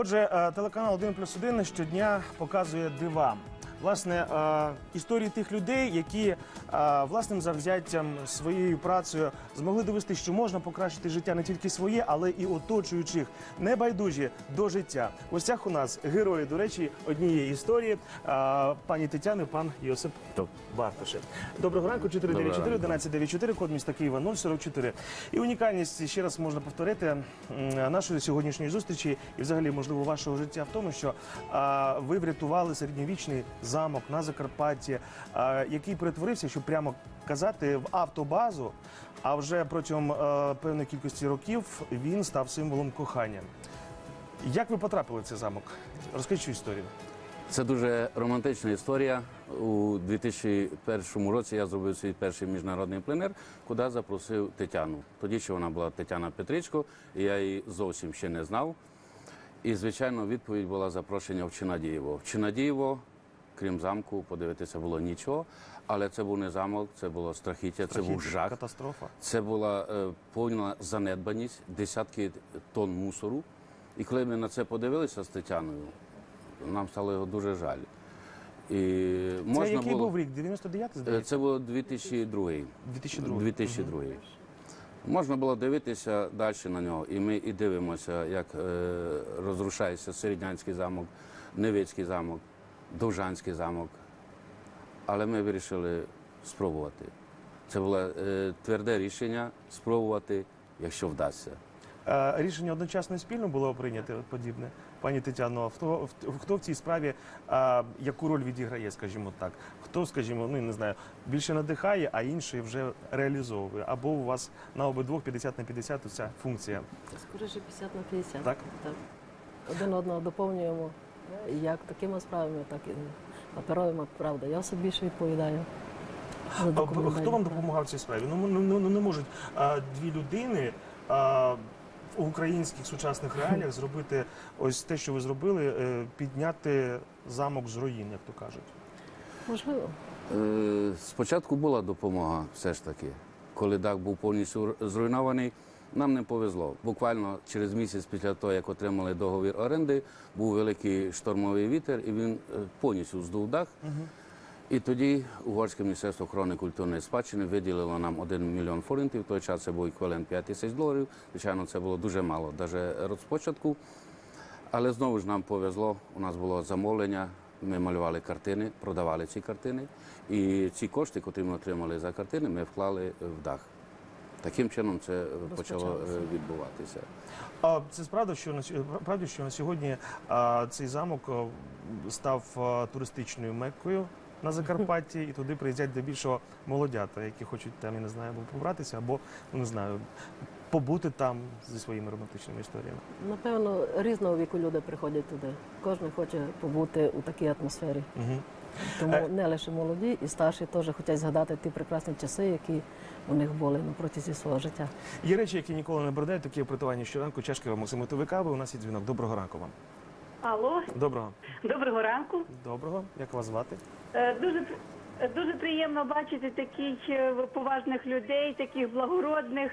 Отже, е, телеканал 1 плюс 1 щодня показує дива. Власне, е, історії тих людей, які е, власним завзяттям, своєю працею змогли довести, що можна покращити життя не тільки своє, але і оточуючих, небайдужі до життя. В гостях у нас герої, до речі, однієї історії. Е, Пані Тетяни, пан Йосип Бартошев. Доброго ранку, 494 1194, код міста Києва 044. І унікальність ще раз можна повторити нашої сьогоднішньої зустрічі і, взагалі, можливо, вашого життя в тому, що ви врятували середньовічний замок на Закарпатті, який перетворився, якщо прямо казати, в автобазу. А вже протягом е, певної кількості років він став символом кохання. Як ви потрапили в цей замок? Розкажіть цю історію. Це дуже романтична історія. У 2001 році я зробив свій перший міжнародний пленер, куди запросив Тетяну. Тоді ще вона була Тетяна Петричко, і я її зовсім ще не знав. І, звичайно, відповідь була запрошення в Чинадієво. В Чинадієво, крім замку, подивитися було нічого, але це був не замок, це було страхіття, це був жах. Катастрофа. Це була е, повна занедбаність, десятки тонн мусору. І коли ми на це подивилися з Тетяною, нам стало його дуже жаль. І Це можна який було... був рік? 99, Е, здається? Це було 2002. 2002. 2002. Можна було дивитися далі на нього, і ми і дивимося, як е, розрушається Середнянський замок, Невицький замок, Довжанський замок. Але ми вирішили спробувати. Це було е, тверде рішення спробувати, якщо вдасться. Е, Рішення одночасно і спільно було прийнято подібне. Пані Тетяно, а хто, в- хто в цій справі а, яку роль відіграє, скажімо так? Хто, скажімо, ну не знаю, більше надихає, а інший вже реалізовує? Або у вас на обидвох 50 на 50 ця функція? Скоріше 50 на 50. Так? так. Один одного доповнюємо як такими справами, так і паперовими, правда. Я собі більше відповідаю. за А, хто вам допомагав в цій справі? Ну, ну, ну, ну, не можуть а, дві людини а, в українських сучасних реаліях зробити ось те, що ви зробили, е, підняти замок з руїн, як то кажуть. Можливо. Е, Спочатку була допомога, все ж таки. Коли дах був повністю зруйнований, нам не повезло. Буквально через місяць після того, як отримали договір оренди, був великий штормовий вітер, і він е, повністю здув дах. І тоді Угорське міністерство охорони культурної спадщини виділило нам 1 мільйон форинтів. В той час це був еквівалент 5 тисяч доларів. Звичайно, це було дуже мало, навіть розпочатку. Але знову ж нам повезло. У нас було замовлення. Ми малювали картини, продавали ці картини. І ці кошти, які ми отримали за картини, ми вклали в дах. Таким чином це почало е, відбуватися. А це справда, що на правда, що на сьогодні а, цей замок став туристичною меккою на Закарпатті, і туди приїздять здебільшого молодята, які хочуть там, я не знаю, або побратися, або ну не знаю, побути там зі своїми романтичними історіями. Напевно, різного віку люди приходять туди. Кожен хоче побути у такій атмосфері. Угу. Тому Е. не лише молоді, і старші теж хочуть згадати ті прекрасні часи, які у них були на протязі свого життя. Є речі, які ніколи не бродають, такі притування щоранку, чашки вам Максимитової кави. У нас є дзвінок. Доброго ранку вам. Алло, Доброго. доброго ранку. Доброго. Як вас звати? Е, Дуже дуже приємно бачити таких е, поважних людей, таких благородних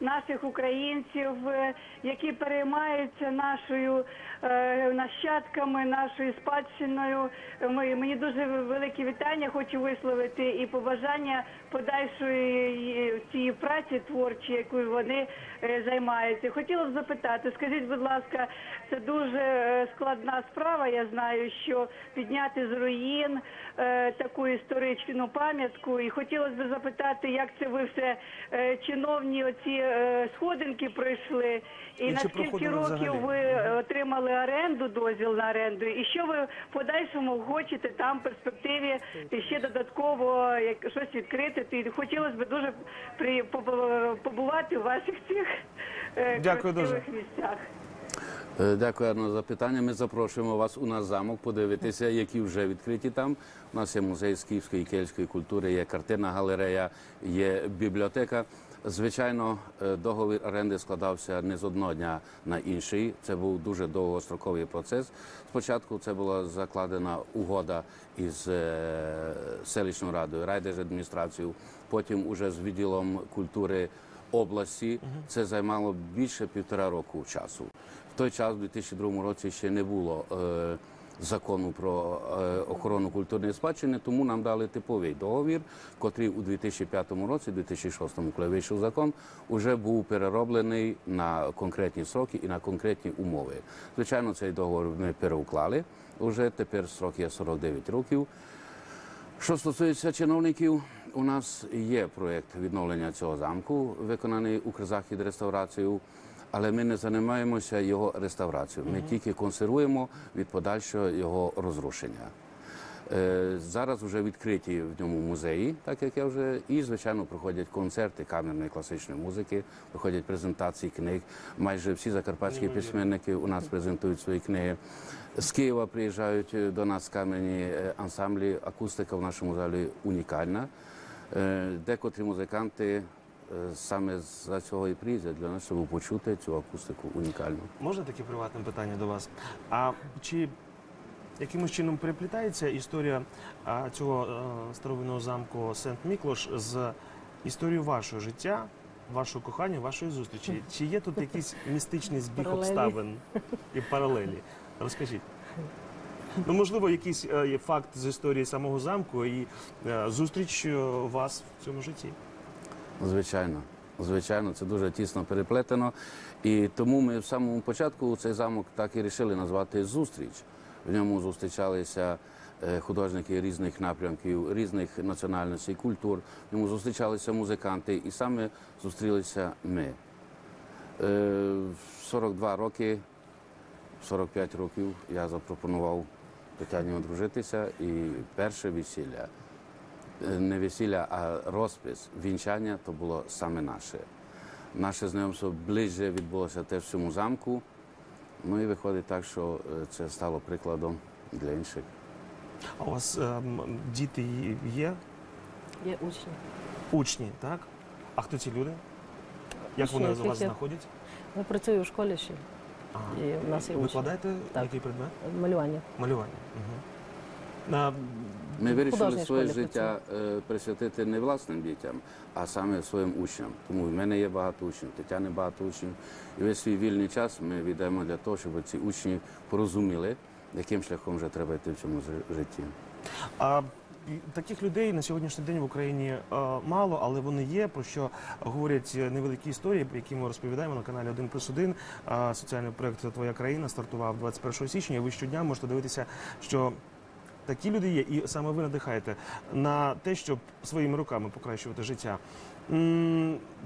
наших українців, е, які переймаються нашою е, нащадками, нашою спадщиною. Мені дуже велике вітання хочу висловити і побажання подальшої е, цієї праці творчої, якою вони займаються. Хотіла б запитати, скажіть, будь ласка, це дуже складна справа. Я знаю, що підняти з руїн таку історичну пам'ятку. І хотілося б запитати, як це ви все чиновні оці е, сходинки пройшли, і, І на скільки років взагалі? ви е, отримали оренду, дозвіл на оренду, і що ви в подальшому хочете там в перспективі ще додатково як щось відкрити? І хотілося б дуже при побувати в ваших цих е, Дякую дуже. місцях. Е, Дякую Арно, за питання. Ми запрошуємо вас у наш замок подивитися, які вже відкриті там. У нас є музей скіфської і кельтської культури, є картинна галерея, є бібліотека. Звичайно, е, договір оренди складався не з одного дня на інший. Це був дуже довгостроковий процес. Спочатку це була закладена угода із е, селищною радою, райдержадміністрацією, потім уже з відділом культури області. Це займало більше півтора року часу. В той час, у 2002 році, ще не було е, закону про е, охорону культурної спадщини, тому нам дали типовий договір, котрий у 2005 році, 2006, коли вийшов закон, вже був перероблений на конкретні сроки і на конкретні умови. Звичайно, цей договір ми переуклали. Уже тепер срок є 49 років. Що стосується чиновників, у нас є проєкт відновлення цього замку, виконаний Укрзахід реставрацією, але ми не займаємося його реставрацією. Ми тільки консервуємо від подальшого його розрушення. Е, Зараз вже відкриті в ньому музеї, так як я вже, і звичайно проходять концерти камерної класичної музики, проходять презентації книг. Майже всі закарпатські письменники у нас презентують свої книги. З Києва приїжджають е, до нас кам'яні е, ансамблі. Акустика в нашому залі унікальна. Декотрі музиканти саме за цього і приїздять для нас, щоб почути цю акустику унікальну. Можна таке приватне питання до вас? А чи якимось чином переплітається історія а, цього е, старовинного замку Сент Міклош з історією вашого життя, вашого кохання, вашої зустрічі? Чи є тут якийсь містичний збіг Паралелі. обставин і паралелі? Розкажіть. Ну, можливо, якийсь е, є факт з історії самого замку і е, зустріч е, вас в цьому житті. Звичайно, звичайно, це дуже тісно переплетено. І тому ми в самому початку цей замок так і вирішили назвати зустріч. В ньому зустрічалися е, художники різних напрямків, різних національностей, культур. В ньому зустрічалися музиканти, і саме зустрілися ми. Е, 42 роки, 45 років я запропонував Тетяні одружитися і перше весілля Е, не весілля, а розпис, вінчання то було саме наше. Наше знайомство ближче відбулося теж в цьому замку. Ну і виходить так, що е, це стало прикладом для інших. А у вас е, м, діти є? Є учні. Учні, так? А хто ці люди? Як Учні, вони яких вас я- знаходять? Ми працюємо в школі ще. Ага. І в нас є учні. Викладаєте Так. який предмет? Малювання. Малювання. Угу. На, Ми вирішили своє школі життя е, присвятити не власним дітям, а саме своїм учням. Тому в мене є багато учнів, Тетяни багато учнів. І весь свій вільний час ми віддаємо для того, щоб ці учні порозуміли, яким шляхом вже треба йти в цьому житті. а, таких людей на сьогоднішній день в Україні е, мало, але вони є, про що говорять е, невеликі історії, які ми розповідаємо на каналі 1 плюс 1. А, Соціальний проект Твоя країна стартував 21 січня. Ви щодня можете дивитися, що такі люди є, і саме ви надихаєте на те, щоб своїми руками покращувати життя.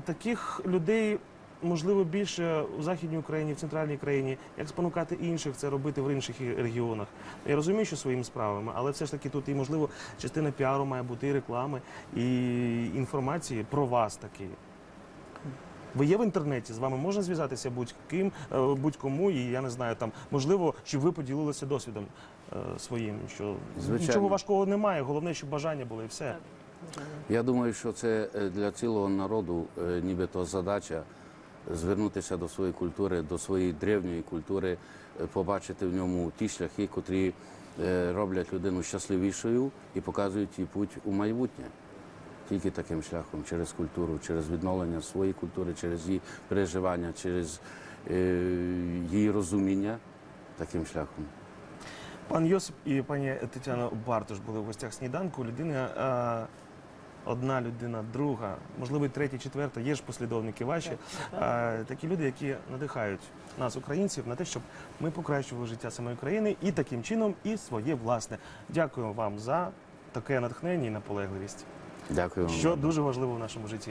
Таких людей. Можливо, більше у західній Україні, в центральній країні, як спонукати інших це робити в інших регіонах. Я розумію, що своїми справами, але все ж таки тут і можливо частина піару має бути і реклами, і інформації про вас таки. Ви є в інтернеті, з вами можна зв'язатися будь-ким, е, будь-кому, і я не знаю, там можливо, щоб ви поділилися досвідом е, своїм. Що Звичайно. нічого важкого немає. Головне, щоб бажання було і все. Я думаю, що це е, для цілого народу нібито задача звернутися до своєї культури, до своєї древньої культури, побачити в ньому ті шляхи, котрі роблять людину щасливішою і показують їй путь у майбутнє. Тільки таким шляхом, через культуру, через відновлення своєї культури, через її переживання, через е, її розуміння таким шляхом. Пан Йосип і пані Тетяна Бартош були в гостях сніданку. Людина, е, одна людина, друга, можливо, і третя, четверта, є ж послідовники ваші. Е, такі люди, які надихають нас, українців, на те, щоб ми покращували життя самої країни і таким чином і своє власне. Дякую вам за таке натхнення і наполегливість, Дякую вам. що дуже важливо в нашому житті.